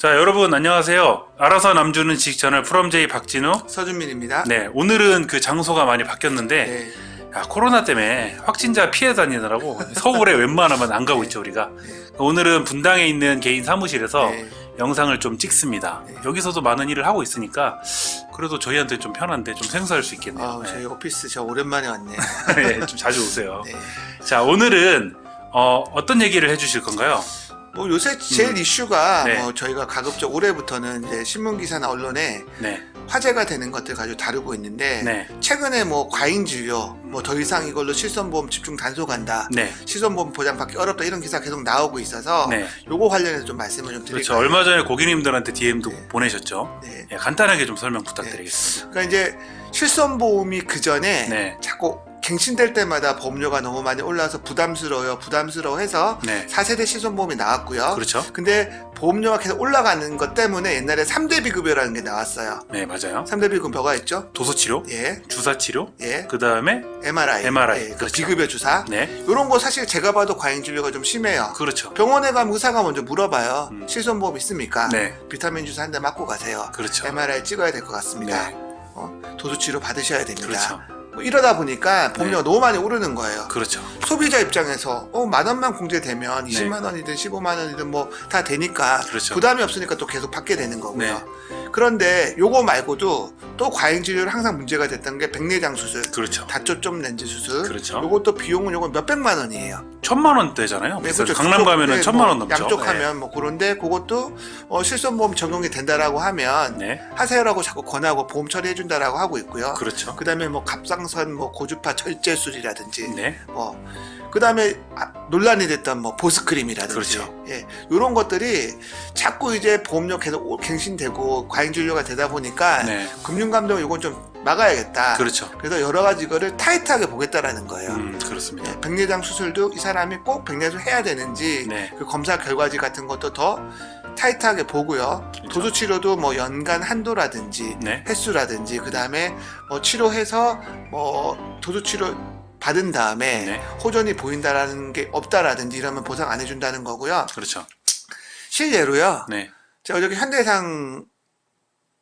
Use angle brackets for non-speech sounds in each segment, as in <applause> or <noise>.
자 여러분 안녕하세요. 알아서 남주는 직전을 프롬제이 박진우. 서준민입니다. 네 오늘은 그 장소가 많이 바뀌었는데 네. 야, 코로나 때문에 확진자 피해 다니느라고 서울에 <laughs> 웬만하면 안 가고 있죠 우리가. 오늘은 분당에 있는 개인 사무실에서 네. 영상을 좀 찍습니다. 네. 여기서도 많은 일을 하고 있으니까 그래도 저희한테 좀 편한데 좀 생소할 수 있겠네요. 아, 저희 오피스 저 오랜만에 왔네요. 네. <laughs> 네, 좀 자주 오세요. 네. 자 오늘은 어, 어떤 얘기를 해주실 건가요? 뭐 요새 제일 이슈가 네. 뭐 저희가 가급적 올해부터는 이제 신문 기사나 언론에 네, 화제가 되는 것들 가지고 다루고 있는데 네, 최근에 뭐 과잉 진료, 뭐 더 이상 이걸로 실손보험 집중 단속한다, 네, 실손보험 보장받기 어렵다 이런 기사 계속 나오고 있어서 네. 요거 관련해서 좀 말씀을 좀 드릴게요. 그렇죠. 얼마 전에 고객님들한테 DM도 네. 보내셨죠. 네. 예, 간단하게 좀 설명 부탁드리겠습니다. 그러니까 이제 실손보험이 그 전에 네. 자꾸 갱신될 때마다 보험료가 너무 많이 올라서 부담스러워요, 부담스러워해서 네, 4세대 실손보험이 나왔고요. 그렇죠. 근데 보험료가 계속 올라가는 것 때문에 옛날에 3대 비급여라는 게 나왔어요. 네, 맞아요. 3대 비급 뭐가 있죠? 도수 치료, 예, 주사 치료, 예, 그 다음에 MRI, MRI, 예, 그 그렇죠. 비급여 주사. 네, 이런 거 사실 제가 봐도 과잉 진료가 좀 심해요. 그렇죠. 병원에 가면 의사가 먼저 물어봐요. 음. 실손보험 있습니까? 네, 비타민 주사 한 대 맞고 가세요. 그렇죠. MRI 찍어야 될 것 같습니다. 네, 어, 도수 치료 받으셔야 됩니다. 그렇죠. 뭐 이러다 보니까 보험료가 너무 많이 오르는 거예요. 그렇죠. 소비자 입장에서 어, 만 원만 공제되면 20만 원이든 15만 원이든 뭐 다 되니까 네. 그렇죠. 부담이 없으니까 또 계속 받게 되는 거고요. 네. 그런데 요거 말고도 또 과잉 진료를 항상 문제가 됐던 게 백내장 수술, 그렇죠. 다초점 렌즈 수술. 그렇죠. 요것도 비용은 요건 몇 백만 원이에요. 천만 원대잖아요. 네. 그렇죠. 강남 가면은 네, 천만 원뭐 넘죠. 양쪽 네. 하면 뭐 그런데 그것도 어, 실손보험 적용이 된다라고 하면 네, 하세요라고 자꾸 권하고 보험 처리해 준다라고 하고 있고요. 그렇죠. 그다음에 뭐 갑상 선 뭐 고주파 절제술이라든지 네, 뭐 그다음에 아, 논란이 됐던 뭐 보습크림이라든지 그렇죠. 예 이런 것들이 자꾸 이제 보험료 계속 오- 갱신되고 과잉 진료가 되다 보니까 네, 금융감독 이건 좀 막아야겠다. 그렇죠. 그래서 여러 가지 이거를 타이트하게 보겠다라는 거예요. 음, 그렇습니다. 예, 백내장 수술도 이 사람이 꼭 백내장 해야 되는지 네, 그 검사 결과지 같은 것도 더 타이트하게 보고요. 그렇죠. 도수 치료도 뭐 연간 한도라든지 네, 횟수라든지 그 다음에 뭐 치료해서 뭐 도수 치료 받은 다음에 네, 호전이 보인다라는 게 없다라든지 이러면 보상 안 해준다는 거고요. 그렇죠. 실례로요. 네, 제가 어저께 현대상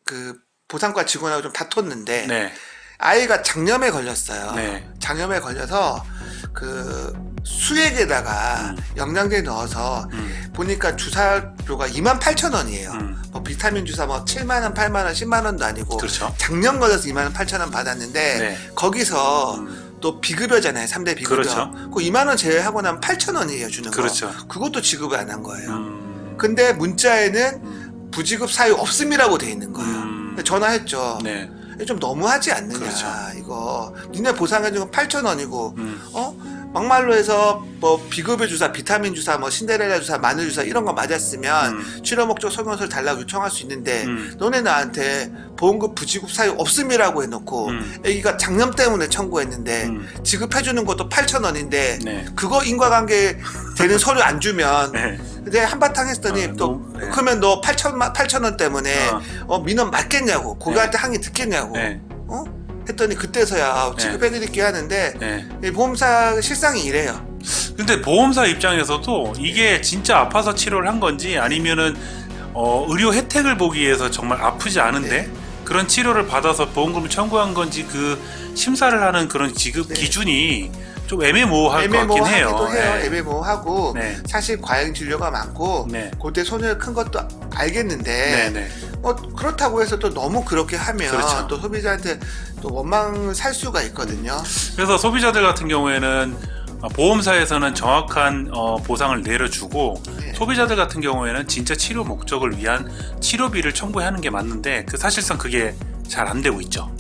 그 보상과 직원하고 좀 다퉜는데 네, 아이가 장염에 걸렸어요. 네, 장염에 걸려서 그 수액에다가 음. 영양제 넣어서 음, 보니까 주사료가 2만 8천 원이에요. 음, 뭐 비타민 주사 뭐 7만 원, 8만 원, 10만 원도 아니고 그렇죠. 작년 걸려서 2만 원, 8천 원 받았는데 네, 거기서 음, 또 비급여잖아요. 3대 비급여. 그렇죠. 그 2만 원 제외하고 나면 8천 원이에요, 주는 거. 그렇죠. 그것도 지급을 안 한 거예요. 음, 근데 문자에는 음, 부지급 사유 없음이라고 돼 있는 거예요. 음, 전화했죠. 네, 좀 너무하지 않느냐 그렇죠. 이거 니네 보상해준 건 8천 원이고 음, 어 막말로 해서 뭐 비급여 주사 비타민 주사 뭐 신데렐라 주사 마늘 주사 이런 거 맞았으면 음, 치료 목적 설명서를 달라고 요청할 수 있는데 음, 너네 나한테 보험금 부지급 사유 없음이라고 해놓고 음, 애기가 장염 때문에 청구했는데 음, 지급해주는 것도 8천 원인데 네, 그거 인과관계 되는 서류 안 주면 <laughs> 네, 근데 한바탕 했더니 아, 또 너무- 네. 그러면 너 8천 8천 원 때문에 어, 어 민원 맞겠냐고 고객한테 항의 듣겠냐고. 네, 어? 했더니 그때서야 지급해드릴게 하는데 네. 이 보험사 실상이 이래요. 근데 보험사 입장에서도 이게 진짜 아파서 치료를 한 건지 아니면은 어, 의료 혜택을 보기 위해서 정말 아프지 않은데 네. 그런 치료를 받아서 보험금을 청구한 건지 그 심사를 하는 그런 지급 네. 기준이 좀 애매모호할 것 같긴 애매모호하기도 해요. 해요. 네. 애매모호하고 네. 사실 과잉 진료가 많고 네. 그때 손해가 큰 것도 알겠는데 네, 네. 뭐 그렇다고 해서 또 너무 그렇게 하면 그렇죠. 또 소비자한테 또 원망을 살 수가 있거든요. 그래서 소비자들 같은 경우에는 어, 보험사에서는 정확한 어, 보상을 내려주고 네. 소비자들 같은 경우에는 진짜 치료 목적을 위한 치료비를 청구하는 게 맞는데 그 사실상 그게 잘 안 되고 있죠.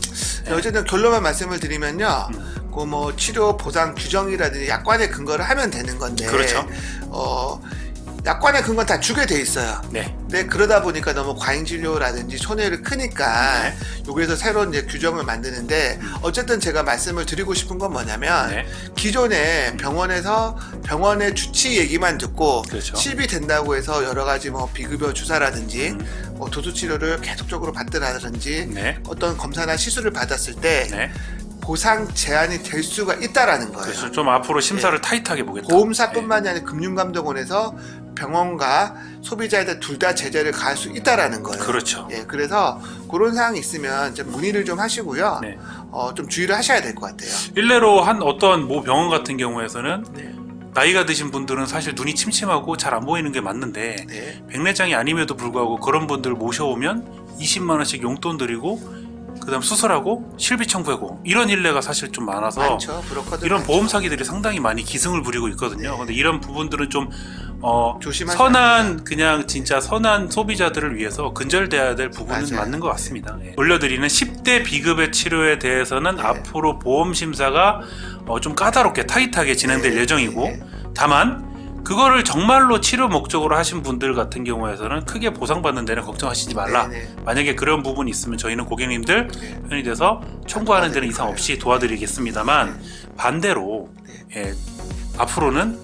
네, 어쨌든 결론만 말씀을 드리면요. 음. 그뭐 치료 보상 규정이라든지 약관에 근거를 하면 되는 건데 그렇죠. 어 약관에 근거 다 주게 돼 있어요. 네, 근데 그러다 보니까 너무 과잉 진료라든지 손해를 크니까 네. 여기에서 새로운 이제 규정을 만드는데 어쨌든 제가 말씀을 드리고 싶은 건 뭐냐면 네, 기존에 병원에서 병원의 주치 얘기만 듣고 그렇죠. 실비 된다고 해서 여러 가지 뭐 비급여 주사라든지 음, 뭐 도수 치료를 계속적으로 받더라든지 네, 어떤 검사나 시술을 받았을 때 네, 보상 제한이 될 수가 있다라는 거예요. 그래서 좀 앞으로 심사를 타이트하게 보겠다. 네. 보험사뿐만이 아니라 금융감독원에서 병원과 소비자에 대해 둘다 제재를 가할 수 있다라는 예. 거예요. 그렇죠. 예, 그래서 그런 사항이 있으면 좀 문의를 좀 하시고요. 네. 어, 좀 주의를 하셔야 될 것 같아요. 일례로 한 어떤 모 병원 같은 경우에서는 네. 나이가 드신 분들은 사실 눈이 침침하고 잘 안 보이는 게 맞는데 네. 백내장이 아님에도 불구하고 그런 분들 모셔오면 20만 원씩 용돈 드리고 그다음 수술하고 실비 청구하고 이런 일례가 사실 좀 많아서 많죠. 브로커들 이런 많죠. 보험 사기들이 상당히 많이 기승을 부리고 있거든요. 네. 근데 이런 부분들은 좀 어, 조심하셔야 선한 그냥 진짜 선한 소비자들을 위해서 근절돼야 될 부분은 맞아요. 맞는 것 같습니다. 예. 올려드리는 10대 비급의 치료에 대해서는 네. 앞으로 보험 심사가 어, 좀 까다롭게 타이트하게 진행될 네. 예정이고 네. 다만 그거를 정말로 치료 목적으로 하신 분들 같은 경우에서는 크게 보상받는 데는 걱정하시지 말라. 네, 네. 만약에 그런 부분이 있으면 저희는 고객님들 네. 편이 돼서 청구하는 데는 이상 없이 도와드리겠습니다만 반대로 네. 예, 앞으로는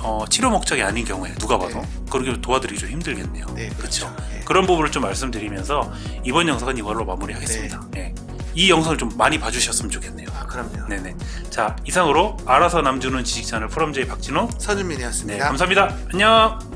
어, 치료 목적이 아닌 경우에 누가 봐도 네. 그렇게 도와드리기 좀 힘들겠네요. 네, 그렇죠. 네. 그런 부분을 좀 말씀드리면서 이번 영상은 이걸로 마무리하겠습니다. 예. 이 영상을 좀 많이 봐주셨으면 좋겠네요. 아, 그럼요. 네네. 자 이상으로 알아서 남주는 지식 채널 프롬제이 박진호. 선윤민이었습니다. 네 감사합니다. 안녕.